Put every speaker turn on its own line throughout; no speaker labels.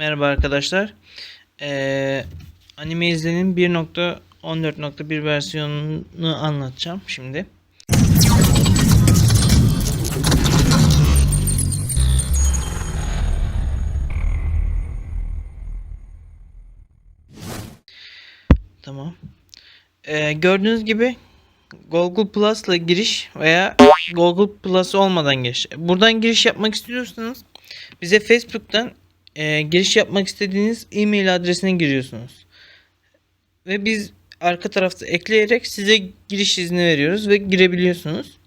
Merhaba arkadaşlar. Ee, anime izlenin 1.14.1 versiyonunu anlatacağım şimdi. Tamam. Ee, gördüğünüz gibi Google Plus'la giriş veya Google Plus olmadan giriş. Buradan giriş yapmak istiyorsanız bize Facebook'tan e, giriş yapmak istediğiniz e-mail adresine giriyorsunuz. Ve biz arka tarafta ekleyerek size giriş izni veriyoruz ve girebiliyorsunuz.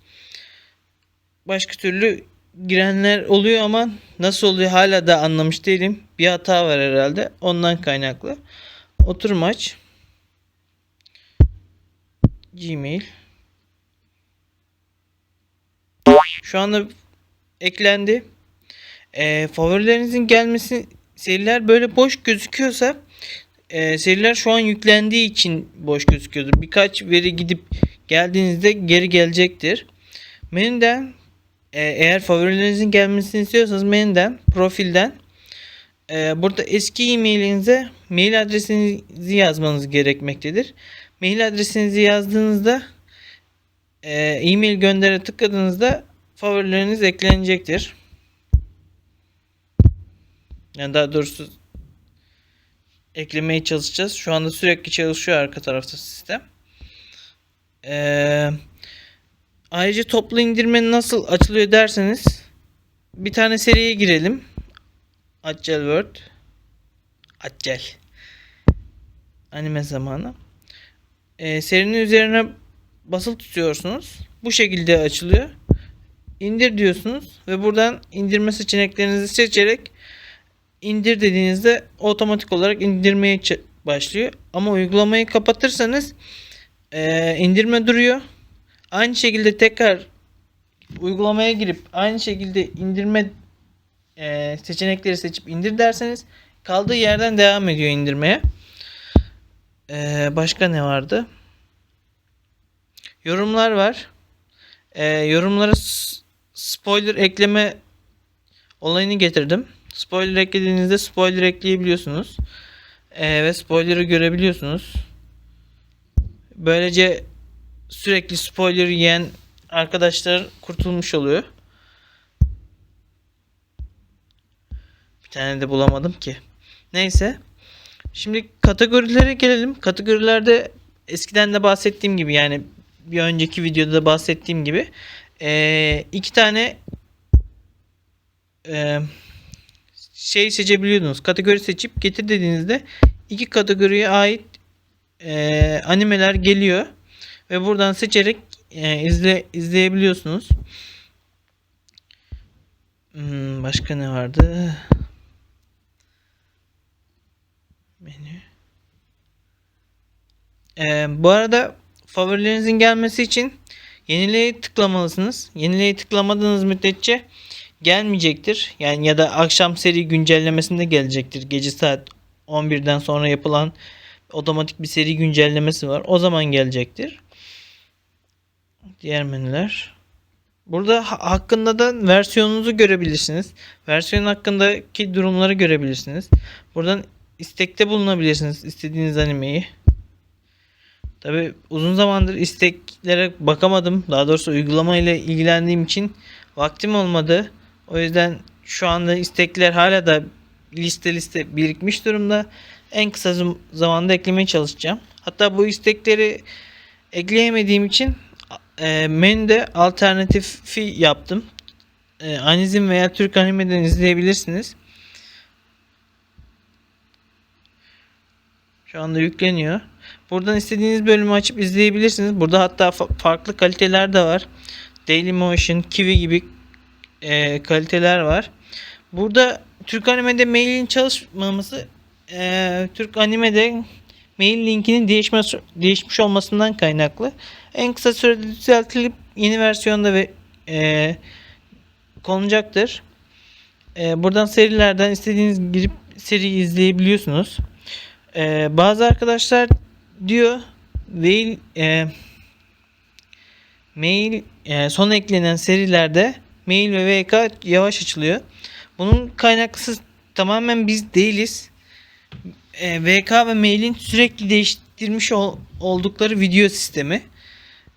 Başka türlü girenler oluyor ama nasıl oluyor hala da anlamış değilim. Bir hata var herhalde. Ondan kaynaklı. Oturum aç. Gmail. Şu anda eklendi. Ee, favorilerinizin gelmesi seriler böyle boş gözüküyorsa e, seriler şu an yüklendiği için boş gözüküyordur. Birkaç veri gidip geldiğinizde geri gelecektir. Menüden e, eğer favorilerinizin gelmesini istiyorsanız menüden profilden e, burada eski e-mailinize mail adresinizi yazmanız gerekmektedir. Mail adresinizi yazdığınızda e, e-mail göndere tıkladığınızda favorileriniz eklenecektir. Yani daha doğrusu eklemeye çalışacağız. Şu anda sürekli çalışıyor arka tarafta sistem. Ee, ayrıca toplu indirme nasıl açılıyor derseniz bir tane seriye girelim. Accel Word. Accel. Anime zamanı. Ee, serinin üzerine basılı tutuyorsunuz. Bu şekilde açılıyor. İndir diyorsunuz ve buradan indirme seçeneklerinizi seçerek indir dediğinizde otomatik olarak indirmeye başlıyor. Ama uygulamayı kapatırsanız eee, indirme duruyor. Aynı şekilde tekrar uygulamaya girip aynı şekilde indirme eee, seçenekleri seçip indir derseniz kaldığı yerden devam ediyor indirmeye. Eee, başka ne vardı? Yorumlar var. Eee, yorumlara spoiler ekleme olayını getirdim. Spoiler eklediğinizde spoiler ekleyebiliyorsunuz. Ee, ve spoiler'ı görebiliyorsunuz. Böylece sürekli spoiler yiyen arkadaşlar kurtulmuş oluyor. Bir tane de bulamadım ki. Neyse. Şimdi kategorilere gelelim. Kategorilerde eskiden de bahsettiğim gibi yani bir önceki videoda da bahsettiğim gibi ee, iki tane ee, şey seçebiliyordunuz. Kategori seçip getir dediğinizde iki kategoriye ait e, animeler geliyor ve buradan seçerek e, izle izleyebiliyorsunuz. Hmm, başka ne vardı? Menü. E, bu arada favorilerinizin gelmesi için yenileye tıklamalısınız. Yenileye tıklamadığınız müddetçe gelmeyecektir. Yani ya da akşam seri güncellemesinde gelecektir. Gece saat 11'den sonra yapılan otomatik bir seri güncellemesi var. O zaman gelecektir. Diğer menüler. Burada ha- hakkında da versiyonunuzu görebilirsiniz. Versiyon hakkındaki durumları görebilirsiniz. Buradan istekte bulunabilirsiniz istediğiniz animeyi. Tabi uzun zamandır isteklere bakamadım. Daha doğrusu uygulama ile ilgilendiğim için vaktim olmadı. O yüzden şu anda istekler hala da liste liste birikmiş durumda. En kısa zam- zamanda eklemeye çalışacağım. Hatta bu istekleri ekleyemediğim için e, menüde alternatifi yaptım. E, Anizm veya Türk animeden izleyebilirsiniz. Şu anda yükleniyor. Buradan istediğiniz bölümü açıp izleyebilirsiniz. Burada hatta fa- farklı kaliteler de var. Dailymotion, Kiwi gibi e, kaliteler var. Burada Türk Anime'de mailin çalışmaması e, Türk Anime'de mail linkinin değişmesi, değişmiş olmasından kaynaklı. En kısa sürede düzeltilip yeni versiyonda ve e, konacaktır. E, buradan serilerden istediğiniz girip seri izleyebiliyorsunuz. E, bazı arkadaşlar diyor mail e, mail e, son eklenen serilerde mail ve VK yavaş açılıyor. Bunun kaynaklısı tamamen biz değiliz. E, VK ve mailin sürekli değiştirmiş ol- oldukları video sistemi.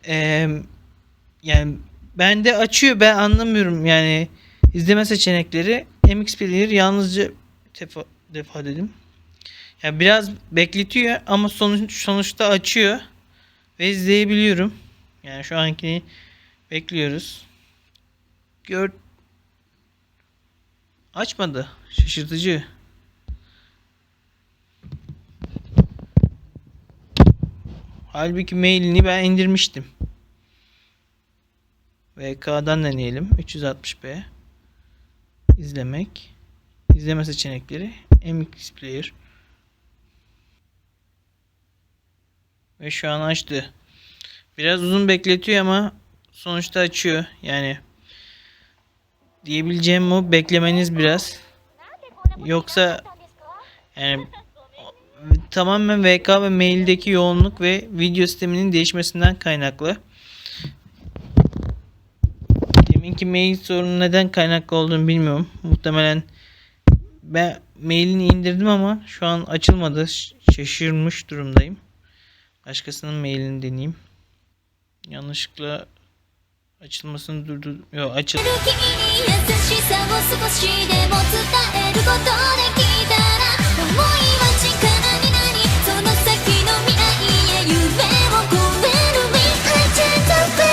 E, yani bende açıyor ben anlamıyorum yani izleme seçenekleri MX Player yalnızca defa, defa dedim. Yani biraz bekletiyor ama sonuç, sonuçta açıyor ve izleyebiliyorum. Yani şu ankini bekliyoruz. Gör açmadı. Şaşırtıcı. Halbuki mailini ben indirmiştim. VK'dan deneyelim. 360p. İzlemek. İzleme seçenekleri. MX Player. Ve şu an açtı. Biraz uzun bekletiyor ama sonuçta açıyor. Yani diyebileceğim o beklemeniz biraz. Yoksa yani tamamen VK ve maildeki yoğunluk ve video sisteminin değişmesinden kaynaklı. Deminki mail sorunu neden kaynaklı olduğunu bilmiyorum. Muhtemelen ben mailini indirdim ama şu an açılmadı. Şaşırmış durumdayım. Başkasının mailini deneyeyim. Yanlışlıkla Açılmasını durdur.
Yo açıl.